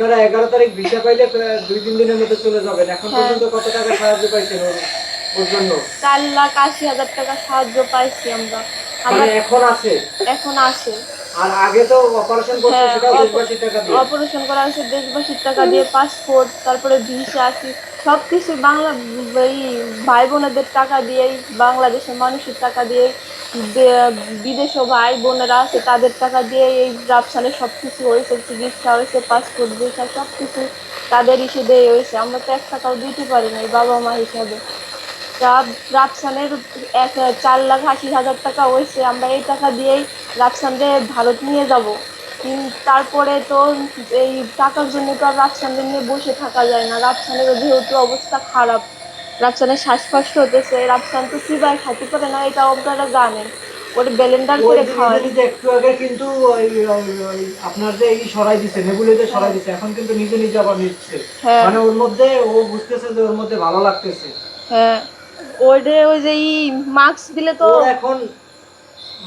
আপনারা এগারো তারিখ ভিসা পাইলে দুই তিন দিনের মধ্যে চলে যাবেন। এখন হ্যাঁ। পর্যন্ত কত টাকা সাহায্য পাইছেন ওর- জন্য? চার লাখ আশি হাজার টাকা সাহায্য পাইছি আমরা। মানে আমরা এখন আছে? এখন আছে। আর আগে তো অপারেশন করছে হ্যাঁ, অপ- দেশবাসীর টাকা দিয়ে। অপারেশন করা হয়েছে দেশবাসীর টাকা দিয়ে পাসপোর্ট তারপরে ভিসা আসি সব কিছু বাংলা এই ভাই বোনেদের টাকা দিয়েই বাংলাদেশের মানুষের টাকা দিয়ে বিদেশও ভাই বোনেরা আছে তাদের টাকা দিয়ে এই রাফসানে সব কিছু হয়েছে চিকিৎসা হয়েছে পাসপোর্ট ভিসা সব কিছু তাদের দিয়ে হয়েছে। আমরা তো এক টাকাও দিতে পারি না বাবা মা হিসাবে। রাফসানের এক চার লাখ আশি হাজার টাকা হয়েছে। আমরা এই টাকা দিয়েই রাফসানকে ভারত নিয়ে যাব। তারপরে তো এই টাকার জন্য তো আর রাফসানকে নিয়ে বসে থাকা যায় না। রাফসানের যেহেতু অবস্থা খারাপ রাফসানের শ্বাসকষ্ট হতেছে রাফসান তো সিবাই খাইতে পারে না এটা আপনারা জানেন। ওটা ব্যালেন্ডার করে যে- খাওয়ায়। একটু আগে কিন্তু ওই- আপনার যে এই সরাই দিছে নেবুলিতে সরাই দিছে এখন কিন্তু নিজে নিজে আবার নিচ্ছে। হ্যাঁ। মানে ওর মধ্যে ও বুঝতেছে যে ওর মধ্যে ভালো লাগতেছে। হ্যাঁ। ওইটা ওই যে মাস্ক দিলে তো এখন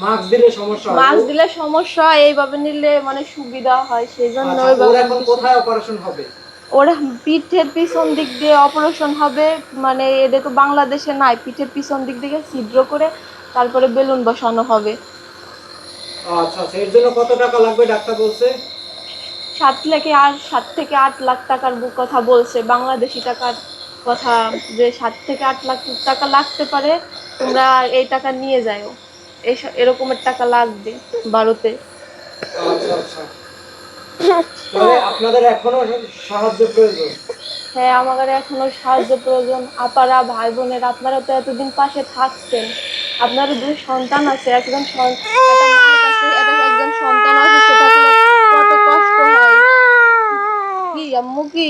মাস্ক দিলে সমস্যা মাস্ক দিলে সমস্যা এইভাবে নিলে মানে সুবিধা হয় সেই জন্য আচ্ছা, ওইভাবে এখন কোথায় অপারেশন হবে? ওর পিঠের পিছন দিক দিয়ে অপারেশন হবে মানে এটা তো বাংলাদেশে নাই পিঠের পিছন দিক থেকে ছিদ্র করে তারপরে বেলুন বসানো হবে। আচ্ছা আচ্ছা এর জন্য কত টাকা লাগবে? ডাক্তার বলছে। সাত থেকে আট সাত থেকে আট লাখ টাকার কথা বলছে বাংলাদেশি টাকার কথা যে সাত থেকে আট লাখ টাকা লাগতে পারে তোমরা এই টাকা নিয়ে যাও এই এরকমের টাকা লাগবে ভারতে। আপনাদের এখনও সাহায্য প্রয়োজন? হ্যাঁ আমাদের এখনও সাহায্য প্রয়োজন। আপারা ভাই বোনের আপনারা তো এতদিন পাশে থাকছেন। আপনারও দুই সন্তান আছে একজন সন্তান অসুস্থ থাকলে কত কষ্ট হয় কি আম্মু কি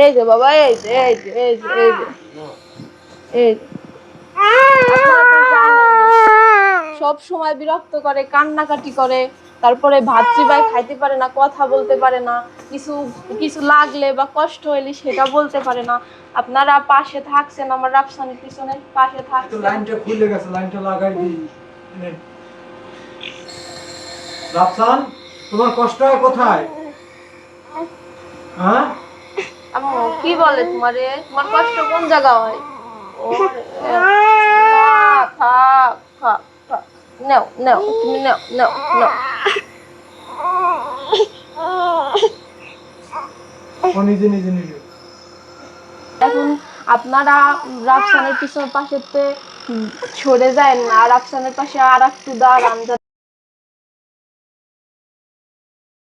এই যে বাবা এই যে এই যে এই যে এই যে। এই সব সময় বিরক্ত করে কান্নাকাটি করে তারপরে ভাত চিবাই খাইতে পারে না কথা বলতে পারে না কিছু কিছু লাগলে বা কষ্ট হইলে সেটা বলতে পারে না। আপনারা পাশে থাকছেন আমার রাফসানের পিছনে পাশে থাকছেন। লাইনটা খুলে গেছে লাইনটা লাগাই দিই। রাফসান তোমার কষ্ট কোথায়? হ্যাঁ? আম্মু কি বলে তোমারে? তোমার কষ্ট কোন জায়গা হয়? থাক থাক থাক নাও নাও তুমি নাও নাও। নাও নিজে নিজে নিজে। এখন আপনারা রাফসানের পিছনের পাশেতে সরে যায় না। রাফসানের পাশে আর একটু দাঁড়ান।